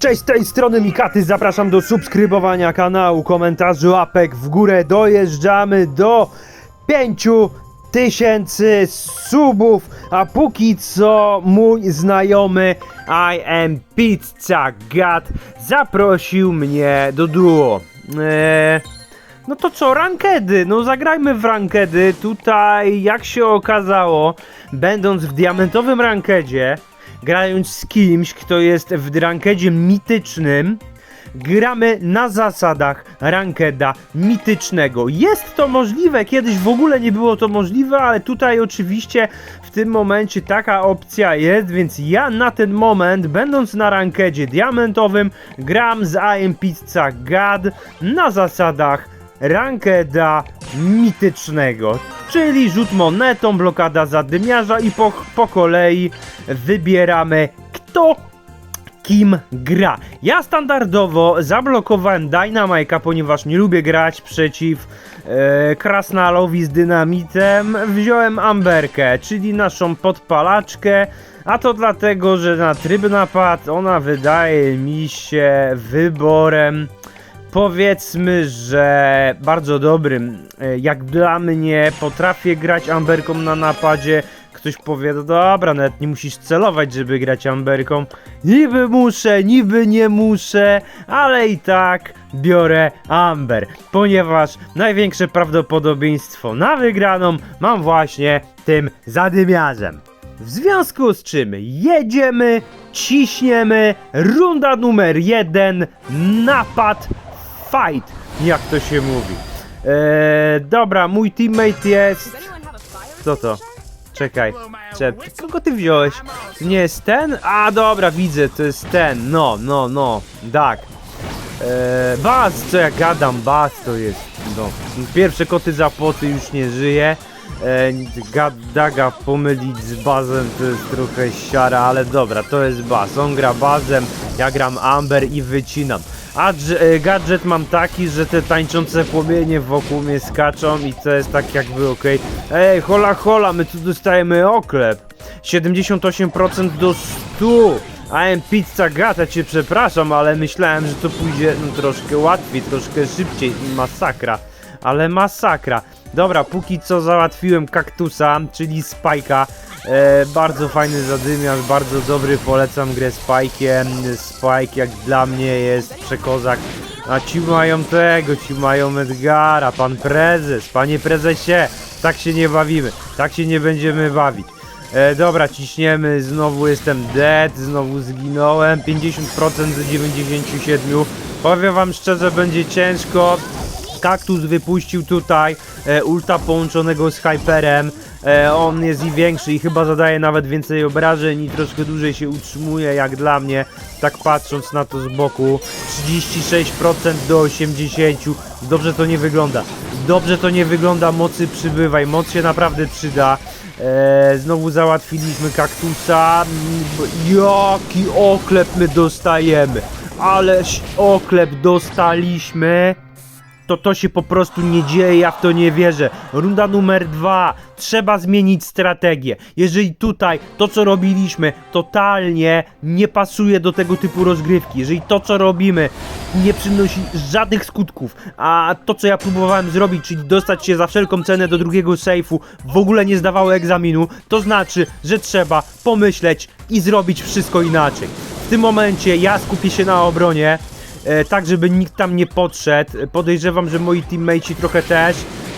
Cześć, z tej strony Mikaty, zapraszam do subskrybowania kanału, komentarzy, łapek w górę, dojeżdżamy do 5000 subów, a póki co mój znajomy I am Pizza God zaprosił mnie do duo. Eee, no to co, rankedy? No zagrajmy w rankedy. Tutaj, jak się okazało, będąc w diamentowym rankedzie, grając z kimś, kto jest w rankedzie mitycznym, gramy na zasadach rankeda mitycznego. Jest to możliwe, kiedyś w ogóle nie było to możliwe, ale tutaj oczywiście w tym momencie taka opcja jest, więc ja na ten moment, będąc na rankedzie diamentowym, gram z IM Pizza God na zasadach rankeda mitycznego, czyli rzut monetą, blokada zadymiarza i po, po kolei wybieramy kto kim gra. Ja standardowo zablokowałem Dynamite'a, ponieważ nie lubię grać przeciw e, Krasnalowi z dynamitem. Wziąłem Amberkę, czyli naszą podpalaczkę, a to dlatego, że na tryb napad ona wydaje mi się wyborem powiedzmy, że bardzo dobrym. E, Jak dla mnie potrafię grać Amberką na napadzie. Ktoś powie, no dobra, nawet nie musisz celować, żeby grać Amberką. Niby muszę, niby nie muszę, ale i tak biorę Amber, ponieważ największe prawdopodobieństwo na wygraną mam właśnie tym zadymiarzem. W związku z czym jedziemy, ciśniemy, runda numer jeden, napad, fight, jak to się mówi. Eee, dobra, mój teammate jest... Co to? Czekaj, Czep, kogo ty wziąłeś? To nie jest ten? A dobra, widzę, to jest ten, no, no, no, tak. Eee, Baz, co ja gadam, Baz to jest, no. Pierwsze koty za płoty już nie żyje. E, Daga pomylić z bazem to jest trochę siara, ale dobra, to jest baz. On gra bazem, ja gram Amber i wycinam. A e, gadżet mam taki, że te tańczące płomienie wokół mnie skaczą i to jest tak jakby okej. Ej, hola hola, my tu dostajemy oklep. 78% do 100. AM Pizza Gata cię przepraszam, ale myślałem, że to pójdzie no, troszkę łatwiej, troszkę szybciej masakra. Ale masakra. Dobra, póki co załatwiłem kaktusa, czyli Spajka. E, bardzo fajny zadymiarz, bardzo dobry, polecam grę Spajkiem. Spike jak dla mnie jest przekozak. A ci mają tego, ci mają Edgara, pan prezes, panie prezesie. Tak się nie bawimy, tak się nie będziemy bawić. E, dobra, ciśniemy, znowu jestem dead, znowu zginąłem, 50% do 97. Powiem wam szczerze, będzie ciężko. Kaktus wypuścił tutaj e, ulta połączonego z Hyperem. E, on jest i większy i chyba zadaje nawet więcej obrażeń i troszkę dłużej się utrzymuje jak dla mnie, tak patrząc na to z boku. 36% do 80%. Dobrze to nie wygląda. Dobrze to nie wygląda, mocy przybywaj, moc się naprawdę przyda. E, znowu załatwiliśmy kaktusa. Jaki oklep my dostajemy. Ależ oklep dostaliśmy. To to się po prostu nie dzieje, ja w to nie wierzę. Runda numer dwa. Trzeba zmienić strategię. Jeżeli tutaj to, co robiliśmy, totalnie nie pasuje do tego typu rozgrywki, jeżeli to, co robimy, nie przynosi żadnych skutków, a to, co ja próbowałem zrobić, czyli dostać się za wszelką cenę do drugiego sejfu, w ogóle nie zdawało egzaminu, to znaczy, że trzeba pomyśleć i zrobić wszystko inaczej. W tym momencie ja skupię się na obronie, tak żeby nikt tam nie podszedł. Podejrzewam, że moi teammateci trochę też.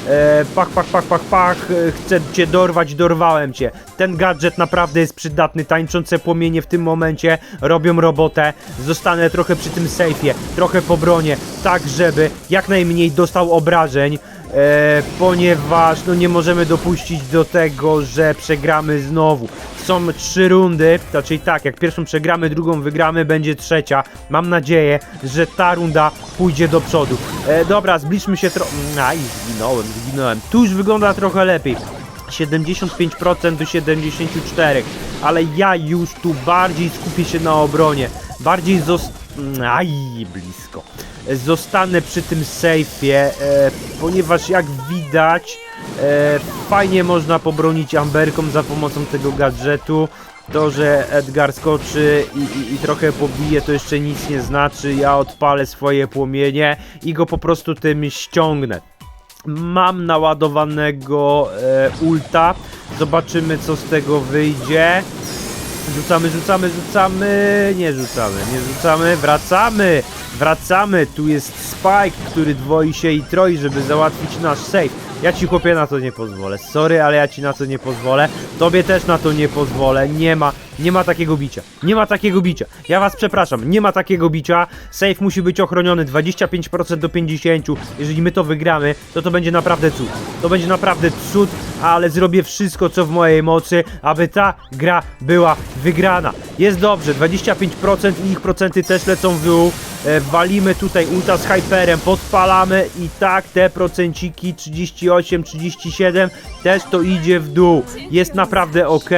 E, pach, pach, pach, pach, pach, e, chcę cię dorwać, dorwałem cię. Ten gadżet naprawdę jest przydatny, tańczące płomienie w tym momencie robią robotę. Zostanę trochę przy tym sejfie, trochę po bronie, tak żeby jak najmniej dostał obrażeń. E, ponieważ no nie możemy dopuścić do tego, że przegramy znowu. Są trzy rundy, znaczy tak, jak pierwszą przegramy, drugą wygramy, będzie trzecia. Mam nadzieję, że ta runda pójdzie do przodu. E, dobra, zbliżmy się trochę... Aj, zginąłem, zginąłem. Tu już wygląda trochę lepiej. 75% do 74%, ale ja już tu bardziej skupię się na obronie. Bardziej zost... Aj, blisko. Zostanę przy tym sejfie, e, ponieważ jak widać, e, fajnie można pobronić Amberką za pomocą tego gadżetu. To, że Edgar skoczy i, i, i trochę pobije, to jeszcze nic nie znaczy. Ja odpalę swoje płomienie i go po prostu tym ściągnę. Mam naładowanego e, ulta. Zobaczymy, co z tego wyjdzie. Rzucamy, rzucamy, rzucamy. Nie rzucamy, nie rzucamy. Wracamy, wracamy. Tu jest Spike, który dwoi się i troi, żeby załatwić nasz safe. Ja ci chłopie na to nie pozwolę. Sorry, ale ja ci na to nie pozwolę. Tobie też na to nie pozwolę. Nie ma, nie ma takiego bicia. Nie ma takiego bicia. Ja was przepraszam, nie ma takiego bicia. Safe musi być ochroniony 25% do 50%. Jeżeli my to wygramy, to to będzie naprawdę cud. To będzie naprawdę cud, ale zrobię wszystko, co w mojej mocy, aby ta gra była wygrana. Jest dobrze, 25% i ich procenty też lecą w dół. E, walimy tutaj ulta z hyperem, podpalamy i tak te procenciki 38, 37 też to idzie w dół. Jest naprawdę ok.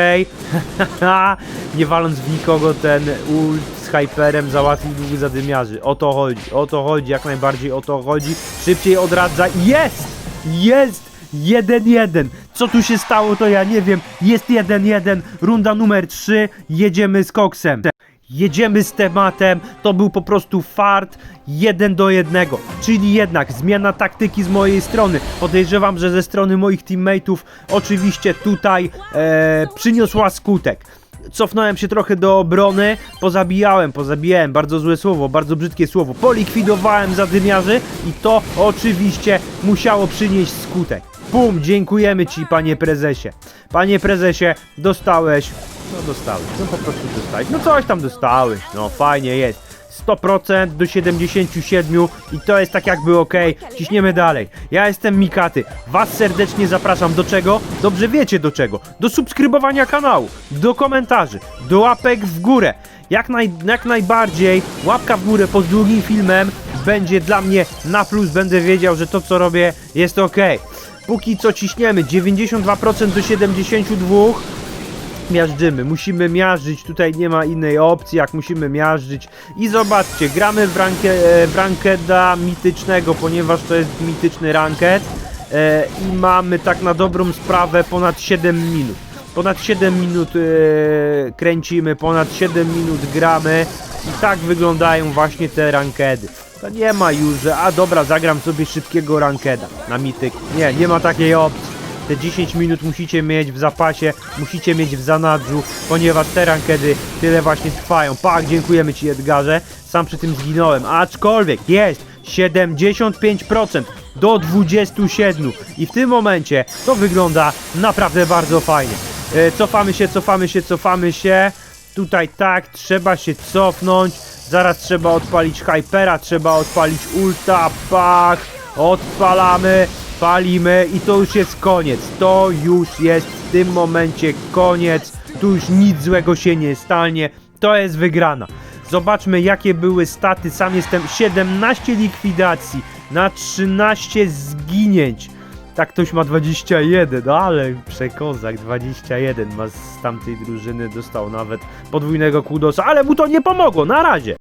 Nie waląc w nikogo ten ult z hyperem załatwił dwóch zadymiarzy. O to chodzi, o to chodzi, jak najbardziej o to chodzi. Szybciej odradza. Jest! Jest! 1-1. Co tu się stało, to ja nie wiem. Jest 1-1. Runda numer 3. Jedziemy z koksem. Jedziemy z tematem. To był po prostu fart 1 do 1. Czyli jednak zmiana taktyki z mojej strony. Podejrzewam, że ze strony moich teammateów oczywiście tutaj e, przyniosła skutek. Cofnąłem się trochę do obrony, pozabijałem, pozabijałem, bardzo złe słowo, bardzo brzydkie słowo, polikwidowałem zadymiarzy i to oczywiście musiało przynieść skutek. Bum, dziękujemy Ci panie prezesie. Panie prezesie, dostałeś, no dostałeś, no po prostu dostałeś, no coś tam dostałeś, no fajnie jest. 100% do 77 i to jest tak jakby ok. Ciśniemy dalej. Ja jestem Mikaty. Was serdecznie zapraszam do czego? Dobrze wiecie do czego. Do subskrybowania kanału, do komentarzy, do łapek w górę. Jak, naj, jak najbardziej łapka w górę pod drugim filmem będzie dla mnie na plus. Będę wiedział, że to co robię jest ok. Póki co ciśniemy 92% do 72 miażdżymy, musimy miażdżyć, tutaj nie ma innej opcji, jak musimy miażdżyć i zobaczcie, gramy w, ranke, w rankeda mitycznego, ponieważ to jest mityczny ranked e, i mamy tak na dobrą sprawę ponad 7 minut. Ponad 7 minut e, kręcimy, ponad 7 minut gramy i tak wyglądają właśnie te rankedy. To nie ma już, że a dobra, zagram sobie szybkiego rankeda na mityk. Nie, nie ma takiej opcji. Te 10 minut musicie mieć w zapasie, musicie mieć w zanadrzu, ponieważ te rankedy tyle właśnie trwają. Pak, dziękujemy Ci Edgarze, sam przy tym zginąłem, aczkolwiek jest 75% do 27 i w tym momencie to wygląda naprawdę bardzo fajnie. E, cofamy się, cofamy się, cofamy się. Tutaj tak, trzeba się cofnąć. Zaraz trzeba odpalić hypera, trzeba odpalić ulta, pach, odpalamy, palimy i to już jest koniec. To już jest w tym momencie koniec. Tu już nic złego się nie stanie. To jest wygrana. Zobaczmy jakie były staty. Sam jestem 17 likwidacji na 13 zginięć. Tak ktoś ma 21, no ale przekozak 21 ma z tamtej drużyny, dostał nawet podwójnego kudosa, ale mu to nie pomogło, na razie.